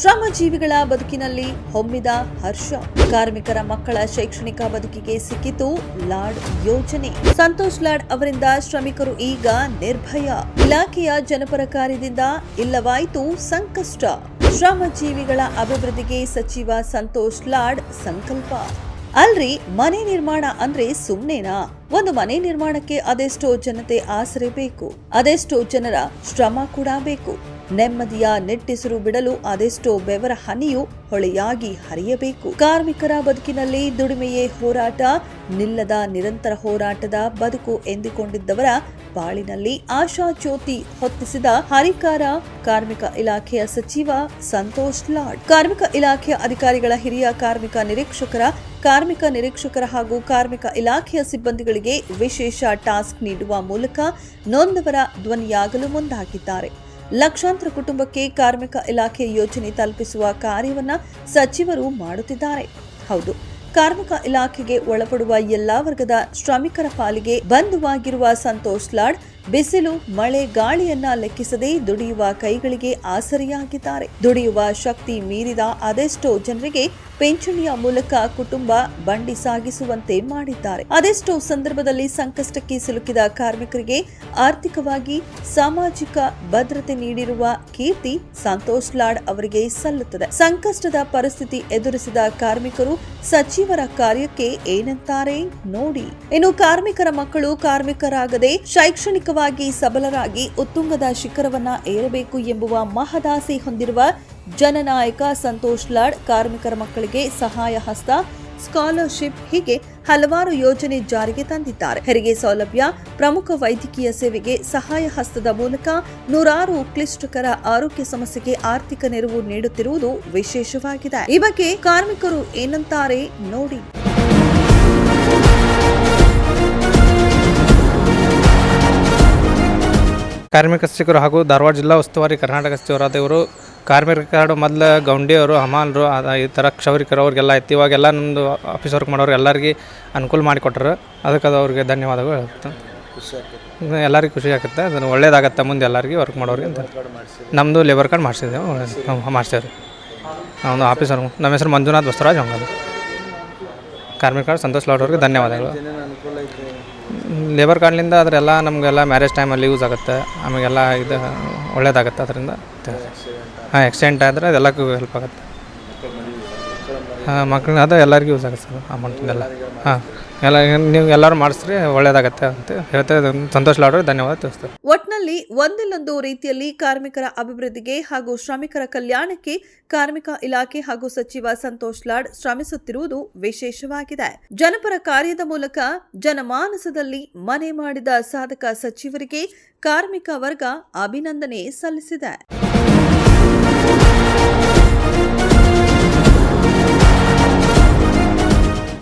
ಶ್ರಮಜೀವಿಗಳ ಬದುಕಿನಲ್ಲಿ ಹೊಮ್ಮಿದ ಹರ್ಷ. ಕಾರ್ಮಿಕರ ಮಕ್ಕಳ ಶೈಕ್ಷಣಿಕ ಬದುಕಿಗೆ ಸಿಕ್ಕಿತು ಲಾಡ್ ಯೋಜನೆ ಸಂತೋಷ್ ಲಾಡ್ ಅವರಿಂದ ಶ್ರಮಿಕರು ಈಗ ನಿರ್ಭಯ. ಇಲಾಖೆಯ ಜನಪರ ಕಾರ್ಯದಿಂದ ಇಲ್ಲವಾಯಿತು ಸಂಕಷ್ಟ. ಶ್ರಮಜೀವಿಗಳ ಅಭಿವೃದ್ಧಿಗೆ ಸಚಿವ ಸಂತೋಷ್ ಲಾಡ್ ಸಂಕಲ್ಪ. ಅಲ್ರಿ, ಮನೆ ನಿರ್ಮಾಣ ಅಂದ್ರೆ ಸುಮ್ಮನೆನಾ ಒಂದು ಮನೆ ನಿರ್ಮಾಣಕ್ಕೆ ಅದೆಷ್ಟೋ ಜನತೆ ಆಸರೆ ಬೇಕು. ಅದೆಷ್ಟೋ ಜನರ ಶ್ರಮ ಕೂಡ ಬೇಕು. ನೆಮ್ಮದಿಯ ನೆಟ್ಟಿಸಿರು ಬಿಡಲು ಅದೆಷ್ಟೋ ಬೆವರ ಹನಿಯು ಹೊಳೆಯಾಗಿ ಹರಿಯಬೇಕು. ಕಾರ್ಮಿಕರ ಬದುಕಿನಲ್ಲಿ ದುಡಿಮೆಯೇ ಹೋರಾಟ, ನಿಲ್ಲದ ನಿರಂತರ ಹೋರಾಟದ ಬದುಕು ಎಂದುಕೊಂಡಿದ್ದವರ ಬಾಳಿನಲ್ಲಿ ಆಶಾ ಜ್ಯೋತಿ ಹೊತ್ತಿಸಿದ ಹರಿಕಾರ ಕಾರ್ಮಿಕ ಇಲಾಖೆಯ ಸಚಿವ ಸಂತೋಷ್ ಲಾಡ್. ಕಾರ್ಮಿಕ ಇಲಾಖೆಯ ಅಧಿಕಾರಿಗಳ ಹಿರಿಯ ಕಾರ್ಮಿಕ ನಿರೀಕ್ಷಕರ ಕಾರ್ಮಿಕ ನಿರೀಕ್ಷಕರ ಹಾಗೂ ಕಾರ್ಮಿಕ ಇಲಾಖೆಯ ಸಿಬ್ಬಂದಿಗಳಿಗೆ ವಿಶೇಷ ಟಾಸ್ಕ್ ನೀಡುವ ಮೂಲಕ ನೊಂದವರ ಧ್ವನಿಯಾಗಲು ಮುಂದಾಗಿದ್ದಾರೆ. ಲಕ್ಷಾಂತರ ಕುಟುಂಬಕ್ಕೆ ಕಾರ್ಮಿಕ ಇಲಾಖೆ ಯೋಜನೆ ತಲುಪಿಸುವ ಕಾರ್ಯವನ್ನು ಸಚಿವರು ಮಾಡುತ್ತಿದ್ದಾರೆ. ಹೌದು, ಕಾರ್ಮಿಕ ಇಲಾಖೆಗೆ ಒಳಪಡುವ ಎಲ್ಲಾ ವರ್ಗದ ಶ್ರಮಿಕರ ಪಾಲಿಗೆ ಬಂಧುವಾಗಿರುವ ಸಂತೋಷ್ ಲಾಡ್ ಬಿಸಿಲು, ಮಳೆ, ಗಾಳಿಯನ್ನ ಲೆಕ್ಕಿಸದೆ ದುಡಿಯುವ ಕೈಗಳಿಗೆ ಆಸರೆಯಾಗಿದ್ದಾರೆ. ದುಡಿಯುವ ಶಕ್ತಿ ಮೀರಿದ ಅದೆಷ್ಟೋ ಜನರಿಗೆ ಪಿಂಚಣಿಯ ಮೂಲಕ ಕುಟುಂಬ ಬಂಡಿ ಸಾಗಿಸುವಂತೆ ಮಾಡಿದ್ದಾರೆ. ಅದೆಷ್ಟೋ ಸಂದರ್ಭದಲ್ಲಿ ಸಂಕಷ್ಟಕ್ಕೆ ಸಿಲುಕಿದ ಕಾರ್ಮಿಕರಿಗೆ ಆರ್ಥಿಕವಾಗಿ ಸಾಮಾಜಿಕ ಭದ್ರತೆ ನೀಡಿರುವ ಕೀರ್ತಿ ಸಂತೋಷ್ ಲಾಡ್ ಅವರಿಗೆ ಸಲ್ಲುತ್ತದೆ. ಸಂಕಷ್ಟದ ಪರಿಸ್ಥಿತಿ ಎದುರಿಸಿದ ಕಾರ್ಮಿಕರು ಸಚಿವರ ಕಾರ್ಯಕ್ಕೆ ಏನಂತಾರೆ ನೋಡಿ. ಇನ್ನು ಕಾರ್ಮಿಕರ ಮಕ್ಕಳು ಕಾರ್ಮಿಕರಾಗದೆ ಶೈಕ್ಷಣಿಕವಾಗಿ ಸಬಲರಾಗಿ ಉತ್ತುಂಗದ ಶಿಖರವನ್ನ ಏರಬೇಕು ಎಂಬುವ ಮಹದಾಸೆ ಹೊಂದಿರುವ ಜನನಾಯಕ ಸಂತೋಷ್ ಲಾಡ್ ಕಾರ್ಮಿಕರ ಮಕ್ಕಳಿಗೆ ಸಹಾಯ ಹಸ್ತ, ಸ್ಕಾಲರ್ಶಿಪ್ ಹೀಗೆ ಹಲವಾರು ಯೋಜನೆ ಜಾರಿಗೆ ತಂದಿದ್ದಾರೆ. ಹೆರಿಗೆ ಸೌಲಭ್ಯ, ಪ್ರಮುಖ ವೈದ್ಯಕೀಯ ಸೇವೆಗೆ ಸಹಾಯ ಹಸ್ತದ ಮೂಲಕ ನೂರಾರು ಕ್ಲಿಷ್ಟಕರ ಆರೋಗ್ಯ ಸಮಸ್ಯೆಗೆ ಆರ್ಥಿಕ ನೆರವು ನೀಡುತ್ತಿರುವುದು ವಿಶೇಷವಾಗಿದೆ. ಈ ಬಗ್ಗೆ ಕಾರ್ಮಿಕರು ಏನಂತಾರೆ ನೋಡಿ. ಕಾರ್ಮಿಕ ಸಚಿವರು ಹಾಗೂ ಧಾರವಾಡ ಜಿಲ್ಲಾ ಉಸ್ತುವಾರಿ ಕರ್ನಾಟಕ ಸಚಿವರಾದ ಇವರು, ಕಾರ್ಮಿಕ ಕಾರ್ಡ್ ಮೊದಲು ಗೌಂಡಿಯವರು, ಹಮಾಲರು ಈ ಥರ ಕ್ಷೌರಿಕರು, ಅವ್ರಿಗೆಲ್ಲ ಇತ್ತು ಇವಾಗೆಲ್ಲ ನಮ್ಮದು ಆಫೀಸ್ ವರ್ಕ್ ಮಾಡೋರು ಎಲ್ಲರಿಗೆ ಅನುಕೂಲ ಮಾಡಿಕೊಟ್ರು. ಅದಕ್ಕೆ ಅದು ಅವ್ರಿಗೆ ಧನ್ಯವಾದಗಳು ಹೇಳ್ತೀನಿ. ಎಲ್ಲರಿಗೂ ಖುಷಿ ಆಗುತ್ತೆ. ಅದನ್ನು ಒಳ್ಳೇದಾಗತ್ತೆ ಮುಂದೆ ಎಲ್ಲರಿಗೂ ವರ್ಕ್ ಮಾಡೋರಿಗೆ ಅಂತ. ನಮ್ಮದು ಲೇಬರ್ ಕಾರ್ಡ್ ಮಾಡಿಸಿದ್ದೆವು ನಾವು ಮಾಡಿಸ್ತೇವೆ ನಮ್ಮದು ಆಫೀಸ್ ವರ್ಕ್ ನಮ್ಮ ಹೆಸರು ಮಂಜುನಾಥ್ ಬಸವರಾಜ್ ಕಾರ್ಮಿಕ ಕಾರ್ಡ್ ಸಂತೋಷ್ ಲಾಡ್ ಅವ್ರಿಗೆ ಧನ್ಯವಾದಗಳು. ಲೇಬರ್ ಕಾರ್ಡ್ಲಿಂದ ಅದರೆಲ್ಲ ನಮಗೆಲ್ಲ ಮ್ಯಾರೇಜ್ ಟೈಮಲ್ಲಿ ಯೂಸ್ ಆಗುತ್ತೆ. ಆಮೇಲೆಲ್ಲ ಇದು ಒಳ್ಳೇದಾಗುತ್ತೆ ಅದರಿಂದ. ಹಾಂ ಆಕ್ಸಿಡೆಂಟ್ ಆದರೆ ಅದೆಲ್ಲಕ್ಕೂ ಹೆಲ್ಪ್ ಆಗುತ್ತೆ. ಹಾಂ, ಮಕ್ಳನ್ನ ಅದು, ಎಲ್ಲರಿಗೂ ಯೂಸ್ ಆಗುತ್ತೆ ಸರ್ ಅಮೌಂಟಿಂದೆಲ್ಲ ಹಾಂ, ಎಲ್ಲ, ನೀವು ಎಲ್ಲರೂ ಮಾಡಿಸ್ರಿ, ಒಳ್ಳೇದಾಗತ್ತೆ ಅಂತ ಹೇಳ್ತಾ ಸಂತೋಷ್ ಲಾಡ್ರಿಗೆ ಧನ್ಯವಾದ ತಿಳಿಸ್ತೇವೆ ಒಟ್ನಲ್ಲಿ ಒಂದಿಲ್ಲೊಂದು ರೀತಿಯಲ್ಲಿ ಕಾರ್ಮಿಕರ ಅಭಿವೃದ್ಧಿಗೆ ಹಾಗೂ ಶ್ರಮಿಕರ ಕಲ್ಯಾಣಕ್ಕೆ ಕಾರ್ಮಿಕ ಇಲಾಖೆ ಹಾಗೂ ಸಚಿವ ಸಂತೋಷ್ ಲಾಡ್ ಶ್ರಮಿಸುತ್ತಿರುವುದು ವಿಶೇಷವಾಗಿದೆ. ಜನಪರ ಕಾರ್ಯದ ಮೂಲಕ ಜನಮಾನಸದಲ್ಲಿ ಮನೆ ಮಾಡಿದ ಸಾಧಕ ಸಚಿವರಿಗೆ ಕಾರ್ಮಿಕ ವರ್ಗ ಅಭಿನಂದನೆ ಸಲ್ಲಿಸಿದೆ.